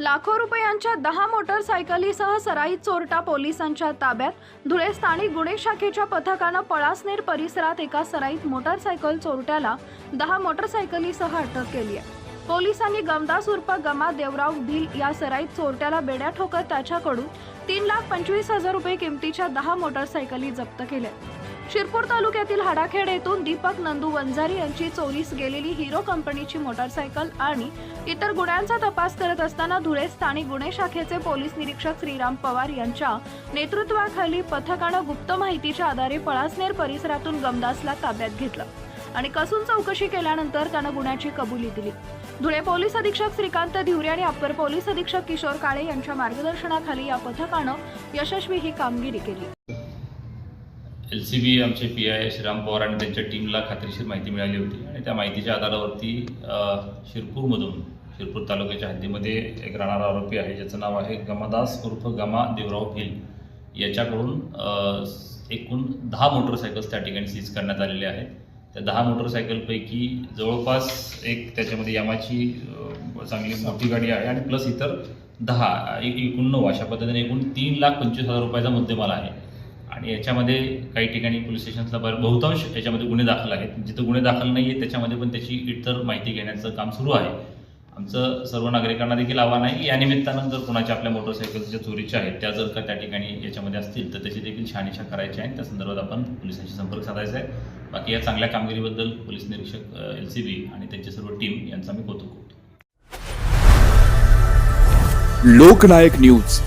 लाखो रुपयांच्या दहा मोटरसायकलीसह सराईत चोरटा पोलिसांच्या ताब्यात. धुळे स्थानिक गुन्हे शाखेच्या पथकानं पळासनेर परिसरात एका सराईत मोटरसायकल चोरट्याला दहा मोटरसायकलीसह अटक केली आहे. पोलिसांनी गमदास उर्फ गमा देवराव भिल या सराईत चोरट्याला बेड्या ठोकत त्याच्याकडून तीन लाख पंचवीस हजार रुपये किमतीच्या दहा मोटरसायकली जप्त केल्या. शिरपूर तालुक्यातील हाडाखेड येथून दीपक नंदू वंजारी यांची चोरीस गेलेली हिरो कंपनीची मोटारसायकल आणि इतर गुन्ह्यांचा तपास करत असताना धुळे स्थानिक गुन्हे शाखेचे पोलीस निरीक्षक श्रीराम पवार यांच्या नेतृत्वाखाली पथकानं गुप्त माहितीच्या आधारे पळासनेर परिसरातून गमदासला ताब्यात घेतलं आणि कसून चौकशी केल्यानंतर त्यानं गुन्ह्याची कबुली दिली. धुळे पोलीस अधीक्षक श्रीकांत धिवरे आणि अप्पर पोलीस अधीक्षक किशोर काळे यांच्या मार्गदर्शनाखाली या पथकानं यशस्वी ही कामगिरी केली. एल सी बी आमचे पी आय श्रीराम पवार आणि त्यांच्या टीमला खात्रीशीर माहिती मिळाली होती. आणि त्या माहितीच्या आधारावरती शिरपूरमधून शिरपूर तालुक्याच्या हद्दीमध्ये एक राहणारा आरोपी आहे ज्याचं नाव आहे गमादास उर्फ गमा देवराव भिल. याच्याकडून एकूण दहा मोटरसायकल्स त्या ठिकाणी सीज करण्यात आलेले आहेत. त्या दहा मोटरसायकलपैकी जवळपास एक त्याच्यामध्ये यामाची चांगली मोठी गाडी आहे आणि प्लस इतर दहा एकूण नऊ अशा पद्धतीने एकूण तीन लाख पंचवीस हजार रुपयाचा मुद्देमाल आहे. आणि याच्यामध्ये काही ठिकाणी पोलीस स्टेशन्सला बरं बहुतांश याच्यामध्ये गुन्हे दाखल आहेत. जिथं गुन्हे दाखल नाही आहेत त्याच्यामध्ये पण त्याची इतर माहिती घेण्याचं काम सुरू आहे. आमचं सर्व नागरिकांना देखील आव्हान आहे. की या निमित्तानं जर कोणाच्या आपल्या मोटरसायकल्स ज्या चोरीच्या आहेत त्या जर का त्या ठिकाणी याच्यामध्ये असतील तर त्याची देखील शहानिशा करायची आहे. त्या संदर्भात आपण पोलिसांशी संपर्क साधायचा आहे. बाकी या चांगल्या कामगिरीबद्दल पोलीस निरीक्षक एल सी बी आणि त्यांची सर्व टीम यांचा मी कौतुक करतो. लोकनायक न्यूज.